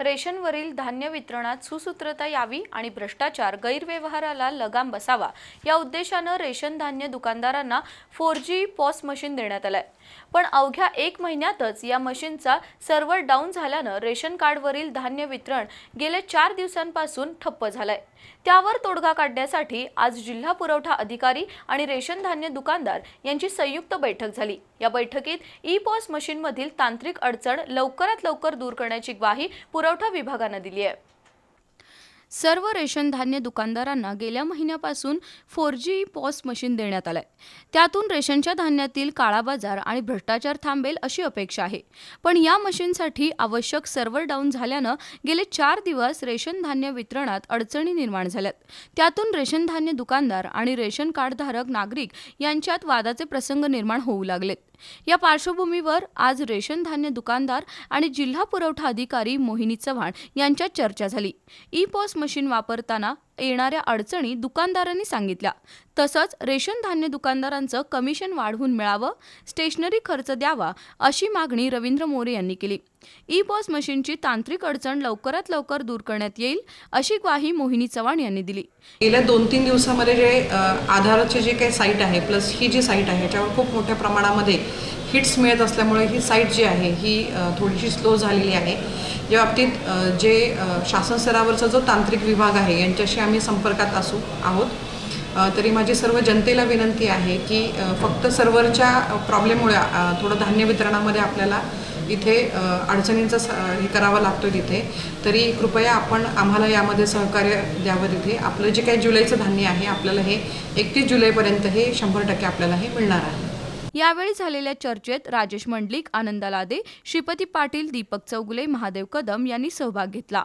रेशनवरील धान्य वितरणात सुसूत्रता यावी आणि भ्रष्टाचार गैरव्यवहाराला लगाम बसावा. या उद्देशानं रेशन धान्य दुकानदारांना फोर जी पॉस मशीन देण्यात आलंय. पण अवघ्या एक महिन्यातच या मशीनचा सर्व्हर डाऊन झाल्यानं रेशन कार्डवरील धान्य वितरण गेल्या चार दिवसांपासून ठप्प झालंय. त्यावर तोडगा काढण्यासाठी आज जिल्हा पुरवठा अधिकारी आणि रेशन धान्य दुकानदार यांची संयुक्त बैठक झाली. या बैठकीत ई पॉस मशीनमधील तांत्रिक अडचण लवकरात लवकर दूर करण्याची ग्वाही पुरवठा विभागानं दिली आहे. सर्व रेशन धान्य दुकानदारांना गेल्या महिन्यापासून फोर जी पॉस मशीन देण्यात आलंय. त्यातून रेशनच्या धान्यातील काळा बाजार आणि भ्रष्टाचार थांबेल अशी अपेक्षा आहे. पण या मशीनसाठी आवश्यक सर्व्हर डाऊन झाल्यानं गेले चार दिवस रेशन धान्य वितरणात अडचणी निर्माण झाल्यात. त्यातून रेशन धान्य दुकानदार आणि रेशन कार्डधारक नागरिक यांच्यात वादाचे प्रसंग निर्माण होऊ लागलेत. या पार्श्वभूमीवर आज रेशन धान्य दुकानदार आणि जिल्हा पुरवठा अधिकारी मोहिनी चव्हाण यांच्यात चर्चा झाली. ई पॉस मशीन वापरताना येणाऱ्या अडचणी दुकानदारांनी सांगितल्या. तसंच रेशन धान्य दुकानदारांचं कमिशन वाढवून मिळावं स्टेशनरी खर्च द्यावा अशी मागणी रवींद्र मोरे यांनी केली. ई पॉस मशीनची तांत्रिक अडचण लवकरात लवकर दूर करण्यात येईल अशी ग्वाही मोहिनी चव्हाण यांनी दिली. गेल्या दोन तीन दिवसामध्ये जे आधारचे जे काही साईट आहे प्लस ही जी साईट आहे याच्यावर खूप मोठ्या प्रमाणामध्ये हिट्स मिळत असल्यामुळे ही साईट जी आहे ही थोडीशी स्लो झालेली आहे. या बाबतीत जे शासन स्तरावरचा जो तांत्रिक विभाग आहे यांच्याशी आम्ही संपर्कात असू आहोत. तरी माझी सर्व जनतेला विनंती आहे की फक्त सर्व्हरच्या प्रॉब्लेममुळे थोडं धान्य वितरणामध्ये आपल्याला इथे अडचणींचा स- हे करावा लागतो तिथे. तरी कृपया आपण आम्हाला यामध्ये सहकार्य द्यावं तिथे. आपलं जे काही जुलैचं धान्य आहे आपल्याला हे एकतीस जुलैपर्यंत हे शंभर टक्के आपल्याला हे मिळणार आहे. यावेळी झालेल्या चर्चेत राजेश मंडलिक आनंद लादे श्रीपती पाटील दीपक चौगुले महादेव कदम यांनी सहभाग घेतला.